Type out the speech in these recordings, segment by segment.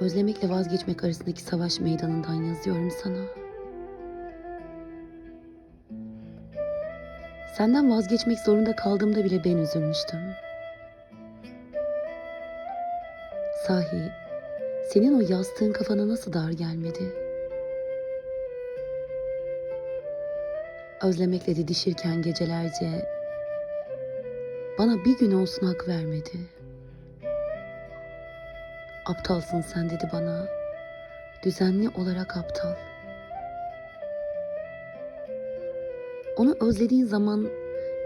Özlemekle vazgeçmek arasındaki savaş meydanından yazıyorum sana. Senden vazgeçmek zorunda kaldığımda bile ben üzülmüştüm. Sahi, senin o yastığın kafana nasıl dar gelmedi? Özlemekle didişirken gecelerce bana bir gün olsun hak vermedi. Aptalsın sen dedi bana. Düzenli olarak aptal. Onu özlediğin zaman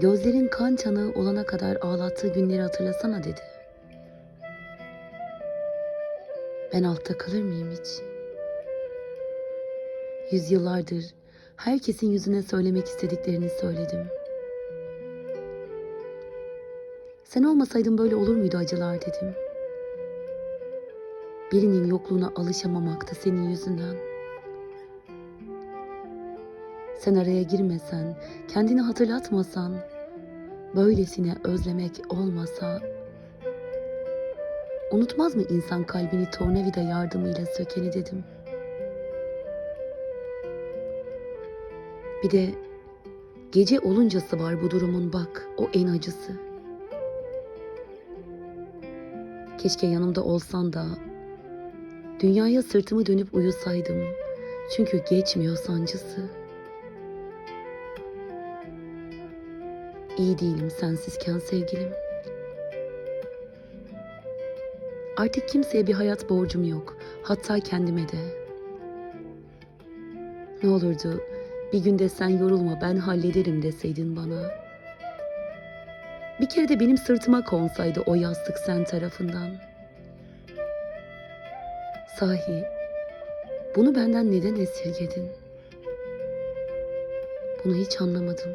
gözlerin kan çanağı olana kadar ağlattığı günleri hatırlasana dedi. Ben altta kalır mıyım hiç? Yüzyıllardır herkesin yüzüne söylemek istediklerini söyledim. Sen olmasaydın böyle olur muydu acılar dedim. Birinin yokluğuna alışamamakta senin yüzünden. Sen araya girmesen, kendini hatırlatmasan, böylesine özlemek olmasa, unutmaz mı insan kalbini tornavida yardımıyla sökeni dedim. Bir de gece oluncası var bu durumun bak, o en acısı. Keşke yanımda olsan da dünyaya sırtımı dönüp uyusaydım. Çünkü geçmiyor sancısı. İyi değilim sensizken sevgilim. Artık kimseye bir hayat borcum yok. Hatta kendime de. Ne olurdu bir günde sen yorulma ben hallederim deseydin bana. Bir kere de benim sırtıma konsaydı o yastık sen tarafından. Sahi, bunu benden neden esirgedin? Bunu hiç anlamadım.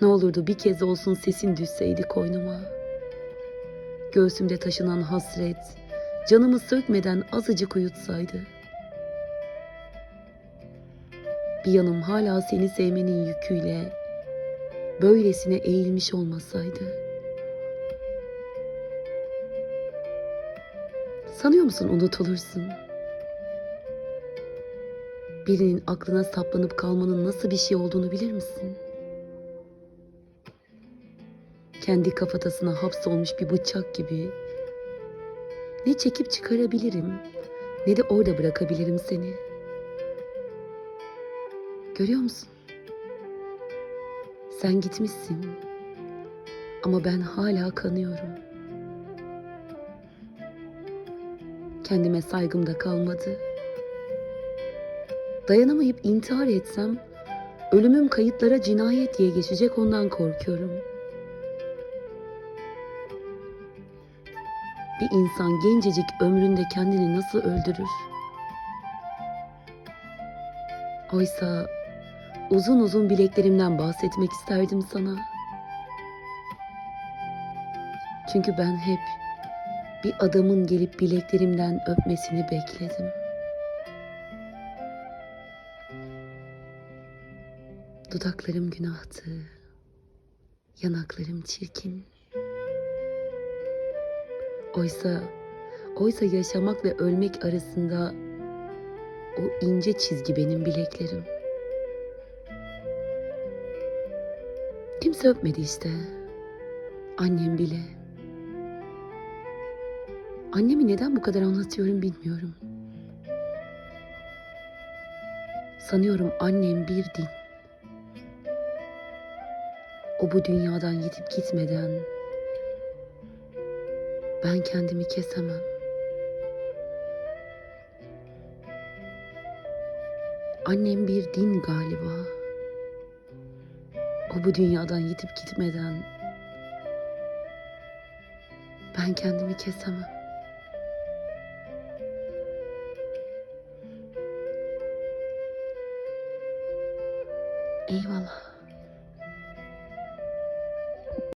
Ne olurdu bir kez olsun sesin düşseydi koynuma. Göğsümde taşınan hasret, canımı sökmeden azıcık uyutsaydı. Bir yanım hala seni sevmenin yüküyle böylesine eğilmiş olmasaydı. Sanıyor musun unutulursun? Birinin aklına saplanıp kalmanın nasıl bir şey olduğunu bilir misin? Kendi kafatasına hapsolmuş bir bıçak gibi ne çekip çıkarabilirim ne de orada bırakabilirim seni. Görüyor musun? Sen gitmişsin. Ama ben hala kanıyorum. Kendime saygım da kalmadı. Dayanamayıp intihar etsem ölümüm kayıtlara cinayet diye geçecek ondan korkuyorum. Bir insan gencecik ömründe kendini nasıl öldürür? Oysa uzun uzun bileklerimden bahsetmek isterdim sana. Çünkü ben hep bir adamın gelip bileklerimden öpmesini bekledim. Dudaklarım günahtı, yanaklarım çirkin. Oysa, oysa yaşamak ve ölmek arasında o ince çizgi benim bileklerim. Kimse öpmedi işte. Annem bile. Annemi neden bu kadar anlatıyorum bilmiyorum. Sanıyorum annem bir din. O bu dünyadan yitip gitmeden ben kendimi kesemem. Annem bir din galiba. O bu dünyadan yitip gitmeden ben kendimi kesemem. 哎，忘了。